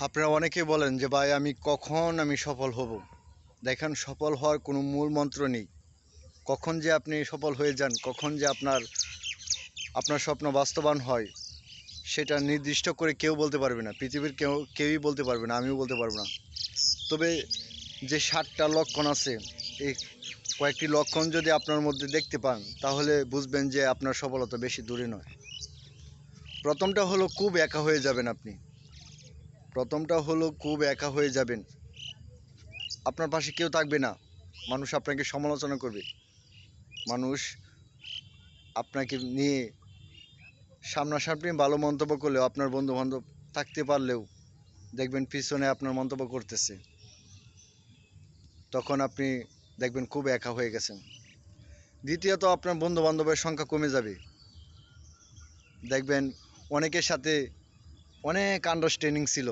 আপনারা অনেকেই বলেন যে, ভাই, আমি কখন আমি সফল হব? দেখেন, সফল হওয়ার কোনো মূল মন্ত্র নেই। কখন যে আপনি সফল হয়ে যান, কখন যে আপনার আপনার স্বপ্ন বাস্তবায়ন হয়, সেটা নির্দিষ্ট করে কেউ বলতে পারবে না। পৃথিবীর কেউ, কেউই বলতে পারবে না, আমিও বলতে পারব না। তবে যে ষাটটা লক্ষণ আছে, এই কয়েকটি লক্ষণ যদি আপনার মধ্যে দেখতে পান, তাহলে বুঝবেন যে আপনার সফলতা বেশি দূরে নয়। প্রথমটা হলো, খুব একা হয়ে যাবেন আপনি। প্রথমটা হলো খুব একা হয়ে যাবেন। আপনার পাশে কেউ থাকবে না। মানুষ আপনাকে সমালোচনা করবে। মানুষ আপনাকে নিয়ে সামনাসামনি ভালো মন্তব্য করলেও, আপনার বন্ধু বান্ধব থাকতে পারলেও দেখবেন পিছনে আপনার মন্তব্য করতেছে। তখন আপনি দেখবেন খুব একা হয়ে গেছেন। দ্বিতীয়ত, আপনার বন্ধু বান্ধবের সংখ্যা কমে যাবে। দেখবেন অনেকের সাথে অনেক আন্ডারস্ট্যান্ডিং ছিল।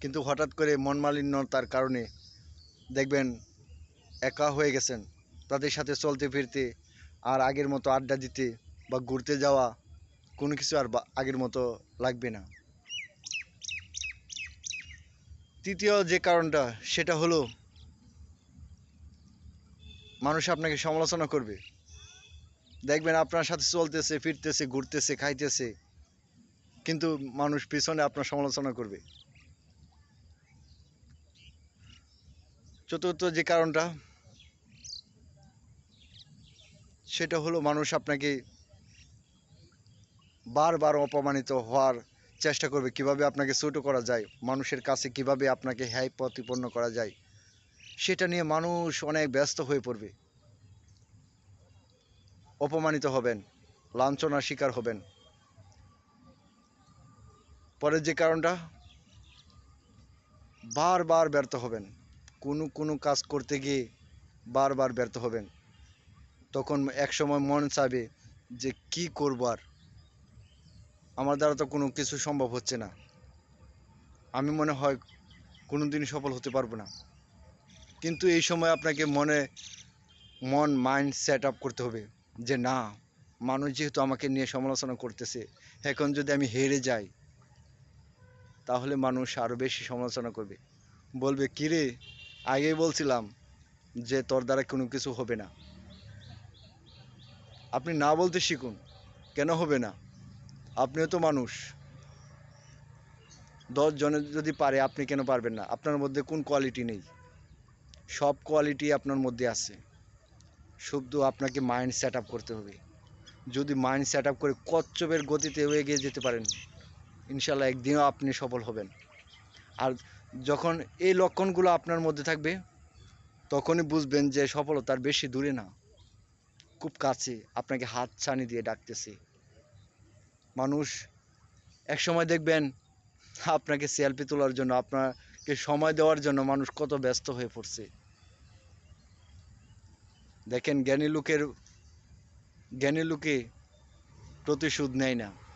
কিন্তু হঠাৎ করে মনমালিন্যতার কারণে দেখবেন একা হয়ে গেছেন। তাদের সাথে চলতে ফিরতে আর আগের মতো আড্ডা দিতে বা ঘুরতে যাওয়া কোনো কিছু আর আগের মতো লাগবে না। তৃতীয় যে কারণটা, সেটা হলো মানুষ আপনাকে সমালোচনা করবে। দেখবেন আপনার সাথে চলতেছে, ফিরতেছে, ঘুরতেছে, খাইতেছে। কিন্তু মানুষ পিছনে আপনার সমালোচনা করবে। চতুর্থ যে কারণটা, সেটা হলো মানুষ আপনাকে বারবার অপমানিত হওয়ার চেষ্টা করবে, কীভাবে আপনাকে ছোট করা যায়, মানুষের কাছে কীভাবে আপনাকে হ্যায় প্রতিপন্ন করা যায়, সেটা নিয়ে মানুষ অনেক ব্যস্ত হয়ে পড়বে। অপমানিত হবেন, লাঞ্ছনার শিকার হবেন। পরের যে কারণটা, বারবার ব্যর্থ হবেন। কোনো কোনো কাজ করতে গিয়ে বারবার ব্যর্থ হবেন। তখন একসময় মন চাবে যে কি করব আর? আমার দ্বারা তো কোনো কিছু সম্ভব হচ্ছে না। আমি মনে হয় কোনো দিন সফল হতে পারব না। কিন্তু এই সময় আপনাকে মনে, মন মাইন্ড সেট আপ করতে হবে যে না, মানুষ যেহেতু আমাকে নিয়ে সমালোচনা করতেছে, এখন যদি আমি হেরে যাই তাহলে মানুষ আরও বেশি সমালোচনা করবে। বলবে, কিরে, আগেই বলছিলাম যে তোর দ্বারা কোনো কিছু হবে না। আপনি না বলতে শিখুন, কেন হবে না? আপনিও তো মানুষ। দশ জনের যদি পারে, আপনি কেন পারবেন না? আপনার মধ্যে কোন কোয়ালিটি নেই? সব কোয়ালিটি আপনার মধ্যে আছে। শুধু আপনাকে মাইন্ড সেট আপ করতে হবে। যদি মাইন্ড সেট আপ করে কচ্ছপের গতিতে এগিয়ে যেতে পারেন ইনশাল্লাহ একদিনও আপনি সফল হবেন। আর যখন এই লক্ষণগুলো আপনার মধ্যে থাকবে, তখনই বুঝবেন যে সফলতার বেশি দূরে না। খুব কাছে আপনাকে হাত ছানি দিয়ে ডাকতেছে। মানুষ এক সময় দেখবেন আপনাকে সেলফি তোলার জন্য, আপনাকে সময় দেওয়ার জন্য মানুষ কত ব্যস্ত হয়ে পড়ছে। দেখেন জ্ঞানী লোকের, জ্ঞানী লোকে প্রতিশোধ নেয় না।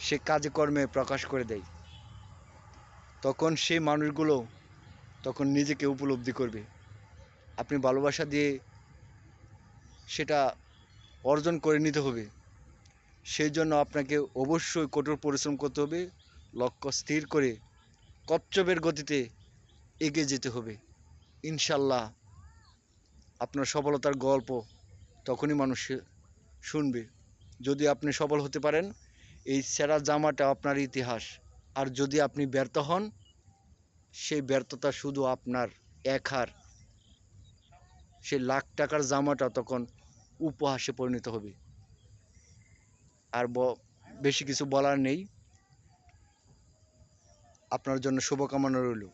সে কাজকর্মে প্রকাশ করে দেয়। তখন সেই মানুষগুলো তখন নিজেকে উপলব্ধি করবে। আপনি ভালোবাসা দিয়ে সেটা অর্জন করে নিতে হবে। সেই জন্য আপনাকে অবশ্যই কঠোর পরিশ্রম করতে হবে, লক্ষ্য স্থির করে কচ্ছপের গতিতে এগিয়ে যেতে হবে। ইনশাল্লাহ আপনার সফলতার গল্প তখনই মানুষ শুনবে। যদি আপনি সফল হতে পারেন এই সেরা জামাটা আপনার ইতিহাস। আর যদি আপনি ব্যর্থ হন, সেই ব্যর্থতা শুধু আপনার এক হার। সে লাখ টাকার জামাটা তখন উপহাসে পরিণত হবে। আর বেশি কিছু বলার নেই। আপনার জন্য শুভকামনা রইল।